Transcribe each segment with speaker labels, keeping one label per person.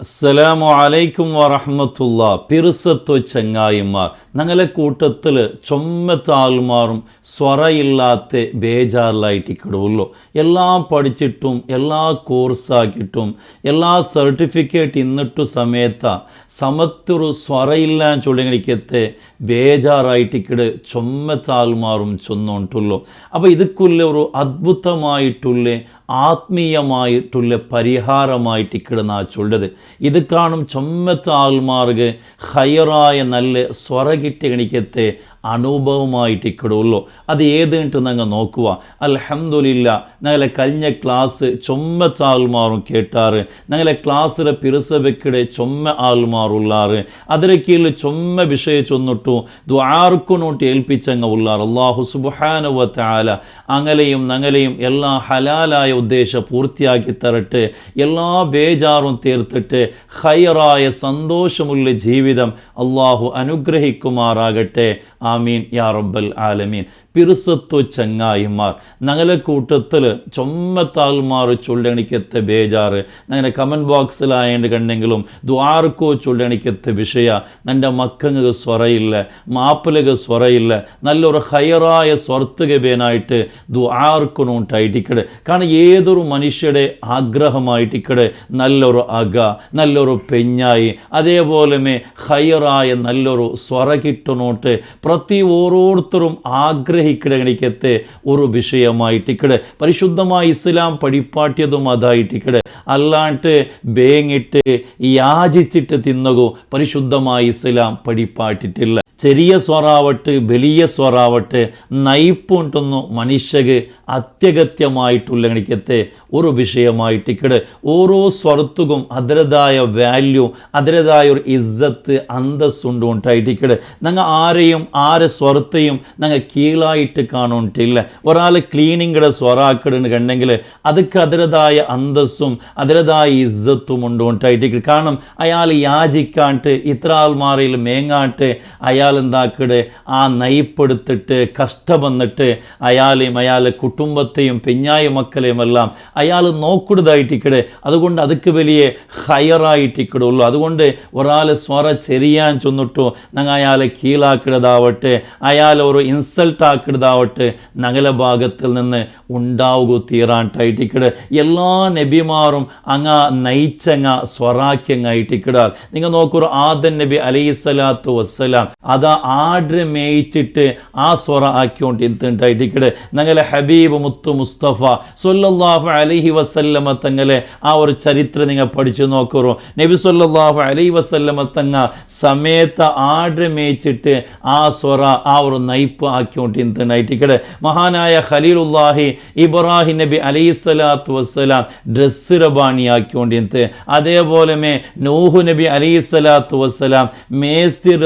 Speaker 1: അസ്സലാമു അലൈക്കും വറഹമത്തുള്ള. പിറുസത്വ ചങ്ങായിമാർ ഞങ്ങളെ കൂട്ടത്തിൽ ചൊമ്മത്ത സ്വറയില്ലാത്ത ബേജാറിലായിട്ട് കിടവുള്ളൂ. എല്ലാം പഠിച്ചിട്ടും എല്ലാ കോഴ്സാക്കിയിട്ടും എല്ലാ സർട്ടിഫിക്കറ്റ് ഇന്നിട്ടു സമയത്ത സമത്തൊരു സ്വറയില്ല ചൊല്ലിക്കത്തെ ബേജാറായിട്ട് കിട് ചൊമ്മത്ത ആൾമാറും ചൊന്നുകൊണ്ടുള്ളൂ അപ്പോൾ ഇതുക്കുള്ള ഒരു അത്ഭുതമായിട്ടുള്ള ആത്മീയമായിട്ടുള്ള പരിഹാരമായിട്ട് ഇക്കിടുന്ന ആ ചൊല്ലത് ഇത് കാണും ചൊമ്മത്ത ആൾമാർക്ക് ഹയറായ നല്ല സ്വറകിട്ട് ഗണിക്കത്തെ അനുഭവമായിട്ട് ഇക്കിടുള്ളൂ അത് ഏതുണ്ട് ഞങ്ങൾ നോക്കുക അലഹമില്ല ഞങ്ങളെ കഴിഞ്ഞ ക്ലാസ് ചുമ ആൾമാറും കേട്ടാറ്. ഞങ്ങളെ ക്ലാസ്സിലെ പിറുസബക്കിടെ ചൊമ്മ ആൾമാറുള്ളാറ് അതിലെ കീഴിൽ ചൊമ്മ വിഷയം ചൊന്നിട്ടു ദ്വാർക്കുനോട്ട് ഏൽപ്പിച്ചങ്ങ ഉള്ളാർ അള്ളാഹു സുബാനുവത്ത ആല അങ്ങലെയും ഞങ്ങളെയും എല്ലാ ഹലാലായ ഉദ്ദേശം പൂർത്തിയാക്കി തരട്ടെ. എല്ലാ ബേജാറും തീർത്തിട്ട് ഹയറായ സന്തോഷമുള്ള ജീവിതം അള്ളാഹു അനുഗ്രഹിക്കുമാറാകട്ടെ. آمين. يا رب العالمين. പിറുസത്തു ചങ്ങായിമാർ. ഞങ്ങളെ കൂട്ടത്തിൽ ചൊമ്മത്താൽമാർ ചൊല്ലണിക്കത്തെ ബേജാറ്. ഞങ്ങളുടെ കമന്റ് ബോക്സിലായത് കണ്ടെങ്കിലും ദ്വാർക്കോ ചൊല്ലണിക്കത്തെ വിഷയ. നിന്റെ മക്കങ്ങൾക്ക് സ്വറയില്ല മാപ്പിലക സ്വറയില്ല നല്ലൊരു ഹയറായ സ്വർത്തുകബേനായിട്ട് ദ്വാർക്കുനുണ്ടായിട്ടിക്കട് കാരണം ഏതൊരു മനുഷ്യരുടെ ആഗ്രഹമായിട്ടിക്കട്. നല്ലൊരു അക നല്ലൊരു പെഞ്ഞായി. അതേപോലെ ഹയറായ നല്ലൊരു സ്വറ കിട്ടുന്നോട്ട് പ്രതി ഓരോരുത്തരും ആഗ്രഹ ആഗ്രഹിക്കിടകണിക്കത്തെ ഒരു വിഷയമായിട്ടിക്കട്. പരിശുദ്ധമായ ഇസ്ലാം പഠിപ്പാട്ടിയതും അതായിട്ടിക്കട്. അല്ലാണ്ട് ബേങ്ങിട്ട് യാചിച്ചിട്ട് തിന്നകോ. പരിശുദ്ധമായ ഇസ്ലാം പഠിപ്പാട്ടിട്ടില്ല. ചെറിയ സ്വറാവട്ടെ വലിയ സ്വറാവട്ടെ നയിപ്പുണ്ടെന്നു മനുഷ്യക്ക് അത്യഗത്യമായിട്ടുള്ള ഒരു വിഷയമായിട്ടിക്കട് ഓരോ സ്വർത്തുക്കും അതിരതായ വാല്യൂ അതിരതായ ഒരു ഇസ്സത്ത് അന്തസ്സുണ്ട് ഉണ്ടായിട്ടിക്കട് ഞങ്ങൾ ആരെയും ആരെ സ്വർത്തെയും ഞങ്ങൾ കീഴായിട്ട് കാണുന്നിട്ടില്ല. ഒരാൾ ക്ലീനിങ്ങിടെ സ്വറാക്കിടുന്ന കണ്ടെങ്കിൽ അതൊക്കെ അതിരതായ അന്തസ്സും അതിരതായ ഇസ്സത്തും ഉണ്ട് ഉണ്ടായിട്ട് കാരണം അയാൾ യാചിക്കാണ്ട് ഇത്ര ആൾമാറിൽ മേങ്ങാട്ട് അയാൾ എന്താക്കിട് ആ നയിപ്പെടുത്തിട്ട് കഷ്ടമെന്നിട്ട് അയാളെയും അയാളെ കുടുംബത്തെയും പെഞ്ഞായ മക്കളെയും എല്ലാം അയാൾ നോക്കുന്നതായിട്ടിക്കട് അതുകൊണ്ട് അതുക്ക് വലിയ ഹയറായിട്ടിക്കടുള്ളൂ അതുകൊണ്ട് ഒരാളെ സ്വറ ചെറിയാൻ ചൊന്നിട്ടു ഞങ്ങൾ അയാളെ കീഴാക്കിടതാവട്ടെ അയാൾ ഒരു ഇൻസൾട്ട് ആക്കിടതാവട്ടെ നഗല ഭാഗത്തിൽ നിന്ന് ഉണ്ടാവുക തീറാണ്ടായിട്ടിക്കട് എല്ലാ നബിമാറും അങ്ങ നയിച്ചങ്ങ സ്വറാക്കിയങ്ങായിട്ടിക്കിടാൽ നിങ്ങൾ നോക്കൂ ആദൻ നബി അലൈഹി സ്വലാത്തു വസ്സലാം അതാ ആട് മേയിച്ചിട്ട് ആ സ്വറ ആക്കിക്കൊണ്ട് എന്തുണ്ടായിട്ടിക്കട് ഞങ്ങളെ ഹബീബ് മുത്തു മുസ്തഫ സൊല്ലാഹു അലഹി വസല്ലമ തങ്ങളെ ആ ഒരു ചരിത്രം നിങ്ങൾ പഠിച്ചു നോക്കൂ നബി സൊല്ലാഹു അലഹി വസല്ലമ തങ്ങ സമയത്ത് ആട് മേയിച്ചിട്ട് ആ സ്വറ ആ ഒരു നയിപ്പ് ആക്കിക്കൊണ്ട് എന്തുണ്ടായിട്ടിക്കട് മഹാനായ ഖലീലുല്ലാഹി ഇബ്രാഹിം നബി അലൈഹി സ്വലാത്തു വസ്സലാം ഡ്രസ്സ് എന്ത്? അതേപോലെ നൂഹു നബി അലൈഹി സ്വലാത്തു വസ്സലാം മേസ്തിർ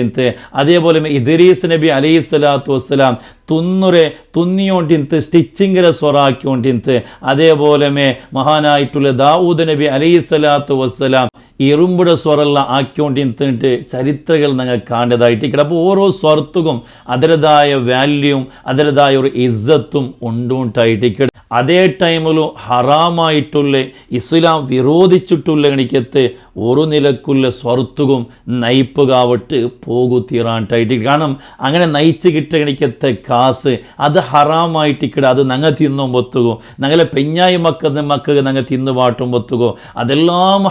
Speaker 1: സ്വറാക്കിക്കൊണ്ടിന്ത് അതേപോലെ ഇദ്രീസ് നബി അലൈഹി സ്വലാത്തു വസ്സലാം തുന്നുറെ തുന്നിയോണ്ടിന്ത് സ്റ്റിച്ചിങ്ങിലെ സ്വറാക്കിക്കൊണ്ടിന്ത് അതേപോലെ മഹാനായിട്ടുള്ള ദാവൂദ് നബി അലൈഹി സ്വലാത്തു വസ്സലാം ഇരുമ്പുടെ സ്വറല്ല ആക്കിക്കൊണ്ടിന്നിട്ട് ചരിത്രകൾ നിങ്ങൾ കാണേണ്ടതായിട്ട് അപ്പോൾ ഓരോ സ്വർത്തുക്കും അതിരതായ വാല്യൂവും അതിരതായ ഒരു ഇസ്സത്തും ഉണ്ടുണ്ടായിട്ട് അതേ ടൈമിലും ഹറാമായിട്ടുള്ള ഇസ്ലാം വിരോധിച്ചിട്ടുള്ള എനിക്കത്ത് ഒരു നിലക്കുള്ള സ്വർത്തുകും നയിപ്പുകാവട്ട് പോകു തീറാണ്ടായിട്ട് കാരണം അങ്ങനെ നയിച്ച് കിട്ടിയ എനിക്കത്തെ കാസ് അത് ഹറാമായിട്ട് ഹറാമായിട്ടിക്കട അത് ഞങ്ങൾ തിന്നും പൊത്തുകോ? ഞങ്ങളെ പെഞ്ഞായി മക്ക മക്കൾ ഞങ്ങൾ തിന്നു പാട്ടും പൊത്തുകോ? അതെല്ലാം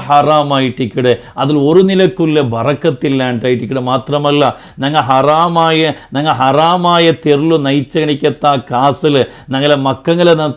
Speaker 1: ഹറാമായിട്ടിക്കടെ അതിൽ ഒരു നിലക്കുള്ള ബറക്കത്തില്ലാണ്ടായിട്ടിക്കടെ മാത്രമല്ല ഞങ്ങൾ ഹറാമായ ഞങ്ങൾ ഹറാമായ തെരുളു നയിച്ചണിക്കത്ത കാസിൽ ഞങ്ങളെ മക്കങ്ങളെ നാം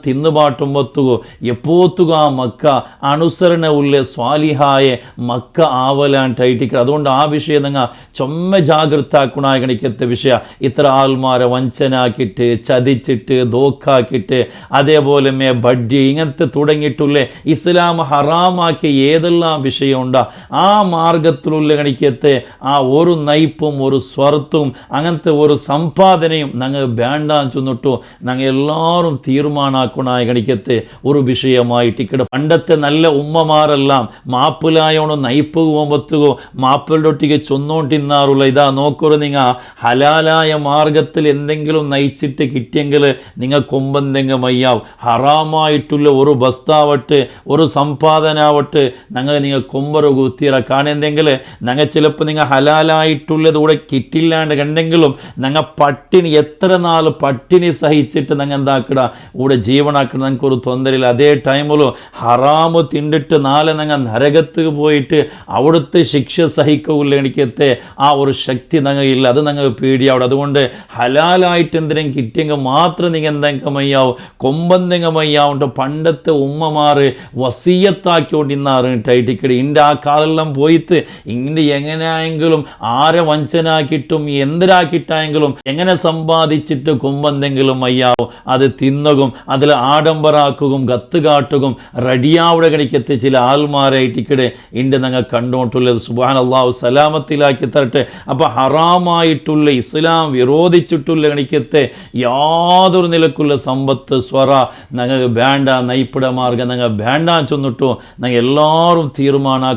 Speaker 1: പൊത്തുകോ എപ്പോത്തുക ആ മക്ക അനുസരണ ഉള്ള സ്വാലിഹായ മക്ക ആവലാണ്ടായിട്ടിക്ക അതുകൊണ്ട് ആ വിഷയം നിങ്ങൾ ചൊമ്മ ജാഗ്രത കുണാഗണിക്കത്തെ വിഷയ. ഇത്ര ആൾമാരെ വഞ്ചനാക്കിയിട്ട് ചതിച്ചിട്ട് ദോക്കാക്കിയിട്ട് അതേപോലെ മേ ബഡ്ഡി ഇങ്ങനത്തെ തുടങ്ങിയിട്ടുള്ള ഇസ്ലാം ഹറാമാക്കിയ ഏതെല്ലാം വിഷയം മാർഗമുണ്ട ആ മാർഗത്തിലുള്ള കണിക്കത്തെ ആ ഒരു നയിപ്പും ഒരു സ്വർത്തും അങ്ങനത്തെ ഒരു സമ്പാദനയും ഞങ്ങൾ വേണ്ട ചെന്നിട്ടു ഞങ്ങൾ എല്ലാവരും തീരുമാനാക്കണായ കണിക്കത്തെ ഒരു വിഷയമായിട്ട് ഇക്കട. പണ്ടത്തെ നല്ല ഉമ്മമാരെല്ലാം മാപ്പിലായോണോ നയിപ്പ് പോകുമ്പോത്തുകോ മാപ്പിലൊട്ടിക്ക് ചൊന്നോണ്ടിന്നാറുള്ള ഇതാ നോക്കൊരു നിങ്ങൾ ഹലാലായ മാർഗത്തിൽ എന്തെങ്കിലും നയിച്ചിട്ട് കിട്ടിയെങ്കിൽ നിങ്ങൾ കൊമ്പന്തെങ്ക മയ്യാവും. ഹറാമായിട്ടുള്ള ഒരു ബസ്താവട്ടെ ഒരു സമ്പാദനാവട്ടെ ഞങ്ങൾ നിങ്ങൾ കൊമ്പറ് കുത്തിറ കാണുന്നെങ്കിൽ ഞങ്ങൾ ചിലപ്പോൾ നിങ്ങൾ ഹലാലായിട്ടുള്ളത് കൂടെ കിട്ടില്ലാണ്ട് കണ്ടെങ്കിലും ഞങ്ങൾ പട്ടിണി എത്ര നാൾ പട്ടിണി സഹിച്ചിട്ട് ഞങ്ങൾ എന്താക്കട? കൂടെ ജീവനാക്കണം ഞങ്ങൾക്ക് ഒരു തൊന്തരില്ല അതേ ടൈമിലും ഹറാമ് തിണ്ടിട്ട് നാളെ ഞങ്ങൾ നരകത്ത് പോയിട്ട് അവിടുത്തെ ശിക്ഷ സഹിക്കില്ല എനിക്കത്തെ ആ ഒരു ശക്തി ഞങ്ങൾ ഇല്ല അത് ഞങ്ങൾ പേടിയാവും അതുകൊണ്ട് ഹലാലായിട്ട് എന്തിനും കിട്ടിയെങ്കിൽ മാത്രം നിങ്ങൾ എന്തെങ്കിലും മയ്യാവും. കൊമ്പന്തെങ്കിൽ മയ്യാവുണ്ട് പണ്ടത്തെ ഉമ്മമാർ വസീയത്താക്കിക്കൊണ്ടിന്നാറ് ടൈറ്റിക്കടി. ഇന്റെ ആ കാലെല്ലാം പോയിട്ട് ഇങ്ങനെ എങ്ങനെയെങ്കിലും ആരെ വഞ്ചനാക്കിയിട്ടും എന്തിനാക്കിയിട്ടായെങ്കിലും എങ്ങനെ സമ്പാദിച്ചിട്ട് കൊമ്പന്തെങ്കിലും അയ്യാവും അത് തിന്നകും അതിൽ ആഡംബറാക്കുകും കത്ത് കാട്ടുകയും റെഡിയാവിടെ കണിക്കത്തെ ചില ആൾമാരെ ഇട്ടിക്കിടെ ഇണ്ട് ഞങ്ങൾ കണ്ടോട്ടുള്ളത്. സുബാൻ അള്ളാഹു സലാമത്തിലാക്കി തരട്ടെ. അപ്പോൾ ഹറാമായിട്ടുള്ള ഇസ്ലാം വിരോധിച്ചിട്ടുള്ള കണിക്കത്തെ യാതൊരു നിലക്കുള്ള സമ്പത്ത് സ്വറ ഞങ്ങൾക്ക് വേണ്ട നൈപ്പിട മാർഗം ഞങ്ങൾ വേണ്ട ചെന്നിട്ടോ ഞങ്ങൾ എല്ലാവരും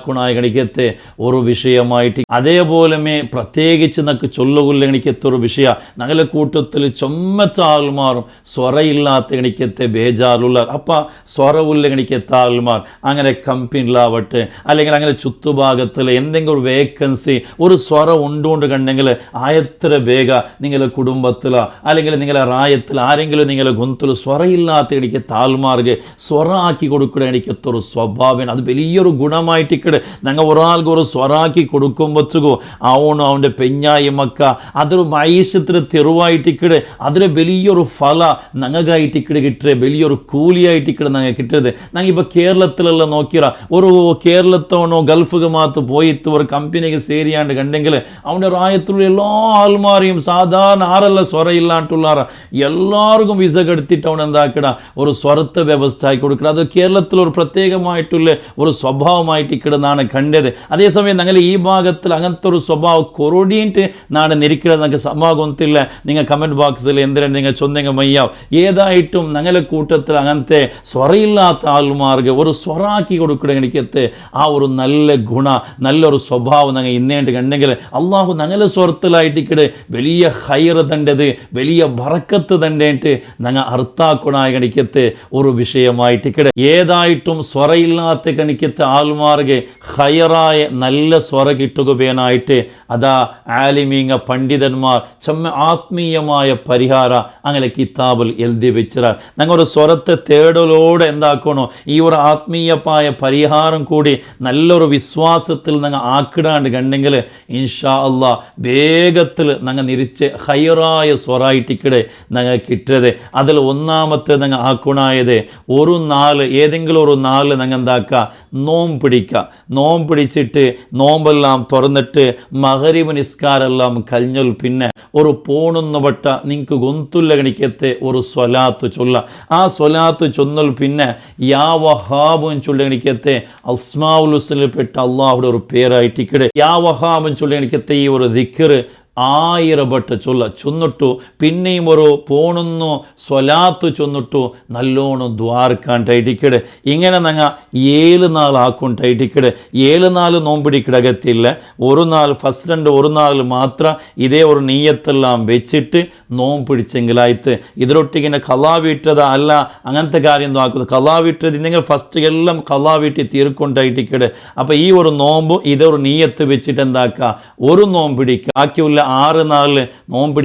Speaker 1: തീരുമാനാക്കണായ കണിക്കത്തെ ഒരു വിഷയമായിട്ട് അതേപോലെ പ്രത്യേകിച്ച് നമുക്ക് ചൊല്ലുകൊല്ല കണിക്കത്തെ ഒരു വിഷയ. ഞങ്ങളുടെ കൂട്ടത്തിൽ ചൊമ്മച്ച ആൾമാറും കണിക്കത്തെ ബേജാറുള്ള അപ്പം സ്വരവുള്ള കണിക്കത്തെ ആൾമാർ അങ്ങനെ കമ്പനിയിലാവട്ടെ അല്ലെങ്കിൽ അങ്ങനെ ചുറ്റുഭാഗത്തിൽ എന്തെങ്കിലും ഒരു വേക്കൻസി ഒരു സ്വറ ഉണ്ടുകൊണ്ട് കണ്ടെങ്കിൽ ആയത്ര വേഗ നിങ്ങളുടെ കുടുംബത്തിൽ അല്ലെങ്കിൽ നിങ്ങളെ റായത്തിൽ ആരെങ്കിലും നിങ്ങളെ ഗുന്തിൽ സ്വരയില്ലാത്ത എനിക്ക് താൽമാർക്ക് സ്വറ ആക്കി കൊടുക്കുക എനിക്കത്തെ ഒരു സ്വഭാവം. അത് വലിയൊരു ഗുണമായിട്ട് ഇക്കടെ ഞങ്ങൾ ഒരാൾക്ക് ഒരു സ്വറാക്കി കൊടുക്കുമ്പോഴത്തേക്കോ അവനും അവന്റെ പെഞ്ഞായി മക്ക. അതൊരു മൈശത്തിന് തെരുവായിട്ട് ഇക്കടെ അതിന് വലിയൊരു ഫല ഞങ്ങൾക്കായിട്ട് ഇക്കടെ കിട്ടുക വലിയൊരു കൂലിയായിട്ട് ഇക്കടെ ഞങ്ങൾ കിട്ടരുത്. ഞങ്ങൾ ഇപ്പോൾ കേരളത്തിലെല്ലാം നോക്കിയ ഒരു കേരളത്തോണോ ഗൾഫുക്ക് മാത്ത് പോയിട്ട് ഒരു കമ്പനിക്ക് സേരിയാണ്ട് കണ്ടെങ്കിൽ അവന്റെ റായത്തിലുള്ള എല്ലാ ആൾമാരെയും സാധാരണ ആറല്ല സ്വറ ഇല്ലാണ്ടുള്ളാറ എല്ലാവർക്കും വിസ കെടുത്തിട്ട് അവൻ എന്താക്കട? ഒരു സ്വരത്തെ വ്യവസ്ഥ ആക്കി കൊടുക്കണം അത് കേരളത്തിൽ ഒരു പ്രത്യേകമായിട്ടുള്ള ഒരു സ്വഭാവമായിട്ട് ഇക്കിടുന്നാണ് കണ്ടത്. അതേസമയം ഞങ്ങൾ ഈ ഭാഗത്തിൽ അങ്ങനത്തെ ഒരു സ്വഭാവം കൊറോടിയിട്ട് നാട് നിരിക്കുന്നത് ഞങ്ങൾക്ക് സമാഗൊന്നില്ല നിങ്ങൾ കമന്റ് ബോക്സിൽ എന്തിനാണ് നിങ്ങൾ ചൊന്നെങ്ക മയ്യാവും? ഏതായിട്ടും ഞങ്ങളുടെ കൂട്ടത്തിൽ അങ്ങനത്തെ സ്വറയില്ലാത്ത ആൾമാർക്ക് ഒരു സ്വറാക്കി കൊടുക്കണം എനിക്കത്തെ ആ ഒരു നല്ല ഗുണ നല്ലൊരു സ്വഭാവം ഞങ്ങൾ ഇന്നേണ്ട് കണ്ടെങ്കിൽ അള്ളാഹു ഞങ്ങളെ സ്വരത്തിലായിട്ടിക്കട് വലിയ ഹൈർ തണ്ടത് വലിയ ഭറക്കത്ത് തണ്ടേട്ട് ഞങ്ങൾ അർത്ഥാക്കുണായ കണിക്കത്തെ ഒരു വിഷയമായിട്ടിക്കട് ഏതായിട്ടും സ്വറയില്ലാത്ത കണിക്കത്തെ ആൾമാർക്ക് ഹയറായ നല്ല സ്വറ കിട്ടുകയായിട്ട് അതാ ആലിമീങ്ങ പണ്ഡിതന്മാർ ചമ്മ ആത്മീയമായ പരിഹാര അങ്ങനെ കിതാബിൽ എഴുതി വെച്ചിരാ ഞങ്ങളുടെ സ്വരത്തെ തേടലോടെ എന്താക്കണോ? ഈ ഒരു ആത്മീയമായ പരിഹാരം കൂടി നല്ലൊരു വിശ്വാസത്തിൽ ഞങ്ങൾ ആക്കിടാണ്ട് കണ്ടെങ്കിൽ ഇൻഷാ അള്ളാ വേഗത്തിൽ ഞങ്ങൾ നിരിച്ച് ഹയറായ സ്വറായിട്ടിക്കടെ ഞങ്ങൾ കിട്ടത് അതിൽ ഒന്നാമത്തെ ഞങ്ങൾ ആക്കുണായത് ഒരു നാല് ഏതെങ്കിലും ഒരു നാല് ഞങ്ങൾ എന്താക്കുക നോമ്പ് പിടിക്കുക നോമ്പ് പിടിച്ചിട്ട് നോമ്പെല്ലാം തുറന്നിട്ട് മകരിവ് നിസ്കാരെല്ലാം കഴിഞ്ഞൽ പിന്നെ ഒരു പോണുന്ന വട്ട നിങ്ങൾക്ക് ഗൊന്തുല്ല കണിക്കത്തെ ഒരു സ്വലാത്ത് ചൊല്ല. ആ സ്വലാത്ത് ചൊന്നൽ പിന്നെ യാ വഹാബും ചൊല്ല കണിക്കത്തെ അസ്മാവുൽ ഹുസ്നിൽ പെട്ട അള്ളാഹുടെ ഒരു പേരായിട്ടിക്കട് യാ വഹാബും ചൊല്ല കണിക്കത്തെ ഈ ഒരു ദിക്കറ് ആയിരബട്ട ചൊല്ല ചൊന്നിട്ടു. പിന്നെയും ഒരു പോണുന്നു സ്വലാത്ത് ചൊന്നിട്ടു. നല്ലോണം ദ്വാർക്കാൻ ടൈറ്റിക്കട് ഇങ്ങനെ നങ്ങ ഏഴ് നാൾ ടൈറ്റിക്കട് ഏഴ് നാൾ നോമ്പിടിക്കിടകത്തില്ല ഒരു നാൾ ഫസ്റ്റ് രണ്ട് ഒരു നാൾ മാത്രം ഇതേ ഒരു നീയത്തെല്ലാം വെച്ചിട്ട് നോമ്പ് പിടിച്ചെങ്കിലായിട്ട് ഇതിലൊട്ടിങ്ങനെ കലാ വീട്ടത് അല്ല. അങ്ങനത്തെ കാര്യം ഒന്നും ആക്കുന്നത് വീട്ടത് ഇല്ലെങ്കിൽ ഫസ്റ്റ് എല്ലാം കലാവീട്ടി തീർക്കൊണ്ടായിട്ടിക്കട് അപ്പോൾ ഈ ഒരു നോമ്പ് ഇതേ ഒരു നീയത്ത് വെച്ചിട്ട് എന്താക്കുക ഒരു നോമ്പ് പിടിക്കുക ആറ് നാളിൽ നോമ്പ്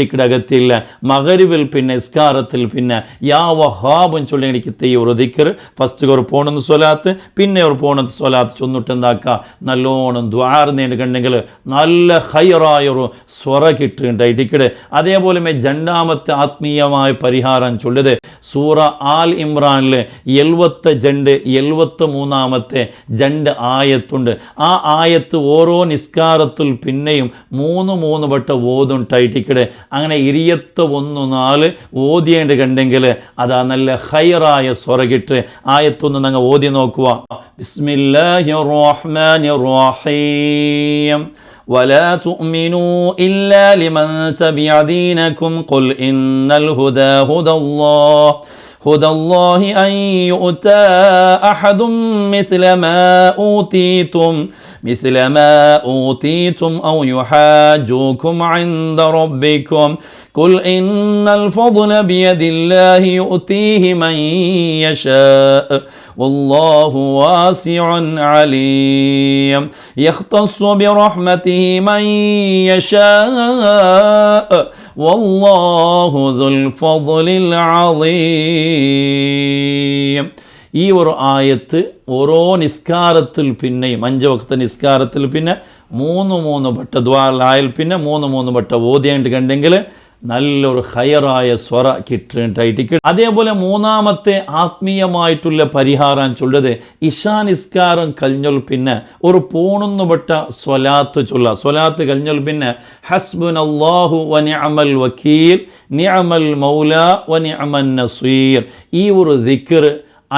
Speaker 1: മകരുവിൽ പിന്നെ ഇസ്കാരത്തിൽ പിന്നെ യാ വഹാബും ചൊല്ലി എനിക്ക് ദിക്കർ ഫസ്റ്റ് ഒരു പോണെന്ന് സ്വലാത്ത് പിന്നെ ഒരു പോണെന്ന് സ്വലാത്ത് ചൊന്നിട്ട് എന്താക്കുക നല്ലോണം ദ്വാറ് കണ്ടെങ്കിൽ നല്ല ഹയറായൊരു സ്വറ കിട്ടുന്നുണ്ടായിട്ടിക്കട് അതേപോലെ രണ്ടാമത്തെ ആത്മീയമായ പരിഹാരം ചൊല്ലിയത് സൂറ ആൽ ഇമ്രാനിലെ എഴുപത്ത് ജണ്ട് എഴുപത്ത് മൂന്നാമത്തെ ജണ്ട് ആയത്തുണ്ട്. ആ ആയത്ത് ഓരോ നിസ്കാരത്തിൽ പിന്നെയും മൂന്ന് മൂന്ന് വട്ട ഓതും ടൈറ്റിക്കിടെ. അങ്ങനെ ഇരിയത്ത് ഒന്ന് നാല് ഓതിയേണ്ട കണ്ടെങ്കിൽ അതാ നല്ല ഹൈറായ സ്വറകിട്ട് ആയത്തൊന്ന് ഞങ്ങൾ ഓതി നോക്കുക. ബിസ്മില്ലാഹിർ റഹ്മാനിർ റഹീം. ولا تؤمنوا إلا لمن تبع دينكم. قل إن الهدى هدى الله. هدى الله أن يؤتى أحد مثل ما أوتيتم مثل ما أوتيتم أو يحاجوكم عند ربكم. قل إن الفضل بيد الله يؤتيه من يشاء والله واسع عليم يختص برحمته من يشاء والله ذو الفضل العظيم ഈ ഒരു ആയത്ത് ഓരോ നിസ്കാരത്തിൽ പിന്നെയും അഞ്ച് വക്ത നിസ്കാരത്തിൽ പിന്നെ മൂന്ന് മൂന്ന് വട്ട ദ്വാലായാൽ പിന്നെ മൂന്ന് മൂന്ന് വട്ട ഓതിയായിട്ട് കണ്ടെങ്കിൽ നല്ലൊരു ഹയറായ സ്വറ കിട്ടുണ്ടായിട്ട് അതേപോലെ മൂന്നാമത്തെ ആത്മീയമായിട്ടുള്ള പരിഹാരം ചൊല്ലത് ഇഷാ നിസ്കാരം കഴിഞ്ഞാൽ പിന്നെ ഒരു പൂണുന്നുപെട്ട സ്വലാത്ത് ചൊല്ല. സ്വലാത്ത് കഴിഞ്ഞാൽ പിന്നെ ഹസ്ബുൻ അള്ളാഹു വനി അമൽ വക്കീൽ നിഅമൽ മൗല വനി അമൻ നസീർ. ഈ ഒരു ദിക്കർ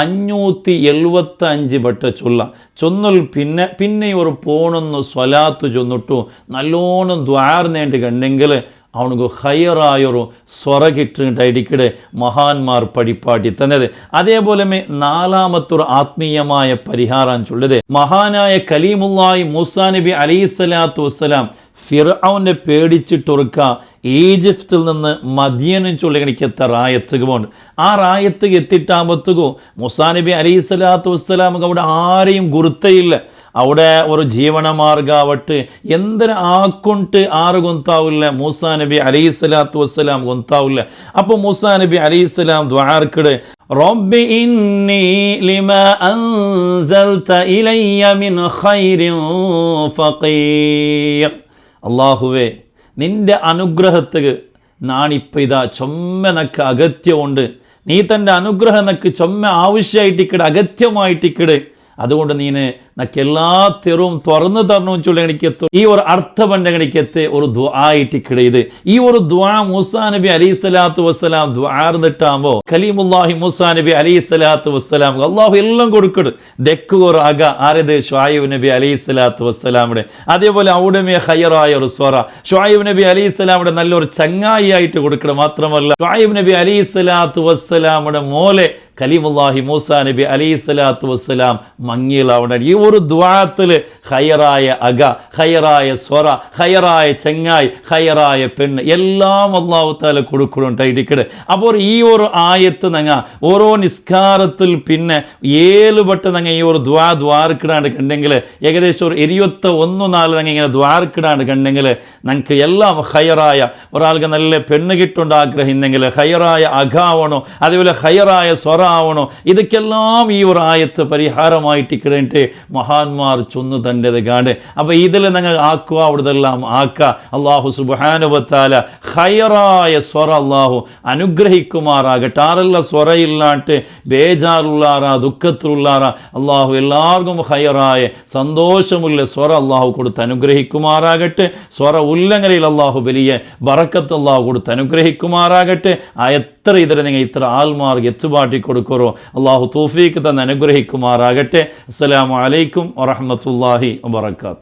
Speaker 1: അഞ്ഞൂറ്റി എഴുപത്തി അഞ്ച് വട്ട ചൊല്ല. ചൊന്നൽ പിന്നെ പിന്നെ ഒരു പോണൊന്ന് സ്വലാത്ത് ചൊന്നിട്ടു നല്ലോണം ദ്വാർന്നേണ്ട് കണ്ടെങ്കിൽ അവനക്ക് ഹയറായൊരു സ്വറ കിട്ടിയിട്ടായിരിക്കടെ മഹാന്മാർ പഠിപ്പാട്ടി തന്നത്. അതേപോലെ നാലാമത്തൊരു ആത്മീയമായ പരിഹാരം ചൊല്ലത് മഹാനായ കലീമുല്ലായി മൂസാ നബി അലൈഹിസ്സലാത്തു വസ്സലാം ഫിറൌനെ പേടിച്ചിട്ടൊറുക്ക ഈജിപ്തിൽ നിന്ന് മദിയനും റായത്ത് റായത്തുകമുണ്ട് ആ റായത്ത് എത്തിട്ടാകുമ്പോഴത്തേക്കു മുസാ നബി അലൈഹി സ്വലാത്തു വസ്സലാം അവിടെ ആരെയും ഗുരുത്തയില്ല. അവിടെ ഒരു ಜೀವನಮಾರ್ಗಾವಟ್ಟು ಎಂದರ ಆಕೊಂಟು ಆರು ಗೊಂತಾವಿಲ್ಲ ಮೂಸಾ ನಬಿ ಅಲೈ ಸಲಾತು ವಸ್ಸಲಾಂ ಗೊಂತಾವಿಲ್ಲ ಅಪ್ಪ ಮೂಸಾ ನಬಿ ಅಲೈ ಸಲಾಂ ದ್ವಾರ ಕಡೆ رب إني لما أنزلت إلي من خير فقير അള്ളാഹുവേ നിന്റെ അനുഗ്രഹത്തിന് നാണിപ്പോൾ ഇതാ ചൊമ്മ നക്ക് അഗത്യമുണ്ട് നീ തൻ്റെ അനുഗ്രഹം നക്ക് ചൊമ്മ ആവശ്യമായിട്ടിക്കട് അഗത്യമായിട്ടിക്കട് അതുകൊണ്ട് നീന് നക്കെല്ലാ തെറും തുറന്നു തരണം ചൊല്ലണിക്കെത്തു ഈ ഒരു അർത്ഥപണ്ടകണിക്കെത്ത് ഒരു ദ്വായിട്ടിക്കിട കിടയത് ഈ ഒരു ദ്വാ മൂസാ നബി അലൈഹി സ്വലാത്തു വസ്സലാം ദ്വാർന്നിട്ടാകുമ്പോ കലീമുല്ലാഹി മൂസാ നബി അലൈഹി സ്വലാത്തു വസ്സലാം അള്ളാഹു എല്ലാം കൊടുക്കട്. ദെക്കുവർ അക ആരത്? ഷായു നബി അലൈഹി സ്വലാത്തു വസ്സലാമിടെ. അതേപോലെ ഔഡമിയ ഹയറായ ഒരു സ്വറ. ഷായു നബി അലൈഹി സ്വലാമിടെ നല്ലൊരു ചങ്ങായി ആയിട്ട് കൊടുക്കണം മാത്രമല്ല ഷായു നബി അലൈഹി സ്വലാത്തു വസ്സലാമിടെ മോലെ കലീമുല്ലാഹി മൂസ നബി അലൈഹി സ്വലാത്തു വസ്സലാം മങ്ങിയിലാവണ ഈ ഒരു ദ്വാരത്തിൽ ഹയറായ അഗ ഹയറായ സ്വറ ഹയറായ ചെങ്ങായ് ഹയറായ പെണ്ണ് എല്ലാം അള്ളാഹു താല കൊടുക്കുന്നുണ്ടായിരിക്കട് അപ്പോൾ ഈ ഒരു ആയത്ത് നങ്ങ ഓരോ നിസ്കാരത്തിൽ പിന്നെ ഏഴ് വട്ടം നങ്ങ ഈ ഒരു ദ്വാ ദ്വാർക്കിടാണ്ട് കണ്ടെങ്കിൽ ഏകദേശം ഒരു ഇരുപത്തി ഒന്ന് നാല് നങ്ങ ഇങ്ങനെ ദ്വാർക്കിടാണ്ട് കണ്ടെങ്കിൽ നമുക്ക് എല്ലാം ഹയറായ ഒരാൾക്ക് നല്ല പെണ്ണ് കിട്ടുണ്ട് ആഗ്രഹിന്നെങ്കിൽ ഹയറായ അഗാവണോ അതേപോലെ ഹയറായ സ്വറ ആവണോ ഇതൊക്കെല്ലാം ഈ ഒരു ആയത്ത് പരിഹാരമായിട്ട് കിടന്നിട്ട് മഹാന്മാർ ചൊന്നു തന്റെത് കാണ്ട്. അപ്പോൾ ഇതിൽ നിങ്ങൾ ആക്കുക അവിടുതെല്ലാം ആക്ക അള്ളാഹു സുബാനുബത്താല ഹയറായ സ്വറ അള്ളാഹു അനുഗ്രഹിക്കുമാറാകട്ടെ. ആറല്ല സ്വറയില്ലാട്ട് ബേജാറുള്ളാറ ദുഃഖത്തിലുള്ളാറ അള്ളാഹു എല്ലാവർക്കും ഹയറായ സന്തോഷമുള്ള സ്വറ അള്ളാഹു കൊടുത്ത് അനുഗ്രഹിക്കുമാറാകട്ടെ. സ്വറ ഉല്ലങ്ങലയിൽ അള്ളാഹു വലിയ ബറക്കത്ത് അള്ളാഹു കൊടുത്ത് അനുഗ്രഹിക്കുമാറാകട്ടെ. ആ എത്ര ഇതിനെ നിങ്ങൾ ഇത്ര ആൾമാർ എത്തുപാട്ടി കൊടുക്കുറോ? അള്ളാഹു തോഫീക്ക് തന്നെ അനുഗ്രഹിക്കുമാറാകട്ടെ. അസ്സലാമു അലൈക്കും വറഹ്മത്തുള്ളാഹി വബറകാത്ത്